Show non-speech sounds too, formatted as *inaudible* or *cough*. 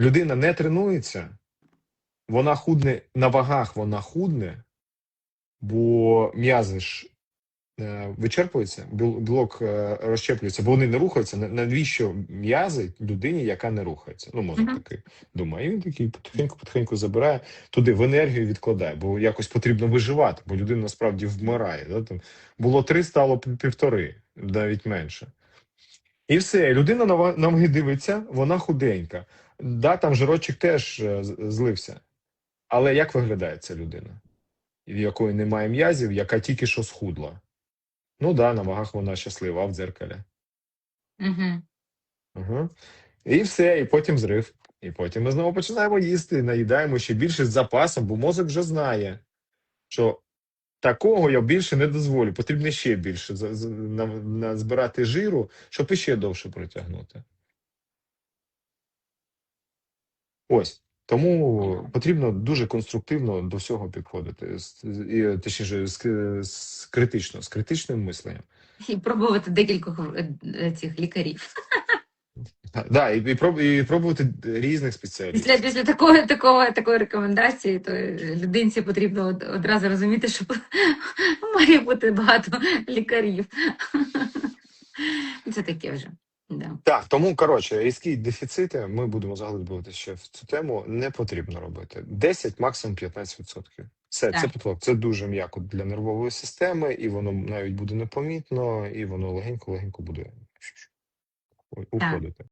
людина не тренується, вона худне на вагах, вона худне, бо м'язи ж е, вичерпуються, біл- білок е, розщеплюється, бо вони не рухаються. Навіщо м'язи людині, яка не рухається? Ну, мозок Мгм. такий думає. І він такий потихеньку-потихеньку забирає туди в енергію відкладає, бо якось потрібно виживати, бо людина насправді вмирає. Да? Там було три, стало півтори, навіть менше. І все, людина на ва- дивиться, вона худенька. Да, там жирочок теж е, злився. Але як виглядає ця людина, в якої немає м'язів, яка тільки що схудла? Ну да, на вагах вона щаслива, а в дзеркалі. Угу. Угу. І все, і потім зрив. І потім ми знову починаємо їсти, наїдаємо ще більше з запасом, бо мозок вже знає, що такого я більше не дозволю. Потрібно ще більше назбирати жиру, щоб іще довше протягнути. Ось. Тому потрібно дуже конструктивно до всього підходити. І, точніше, з, з критично, з критичним мисленням. І пробувати декількох е, е, цих лікарів. Да, і, і, проб- і пробувати різних спеціалістів. Після, після такої, такого, такої рекомендації, то людинці потрібно одразу розуміти, що *laughs* має бути багато лікарів. *laughs* Це таке вже. Да. Так, тому коротше, різкі дефіцити, ми будемо заглиблювати ще в цю тему. Не потрібно робити 10, максимум 15%. Все, це Так. потолок. Це дуже м'яко для нервової системи, і воно навіть буде непомітно, і воно легенько-легенько буде уходити.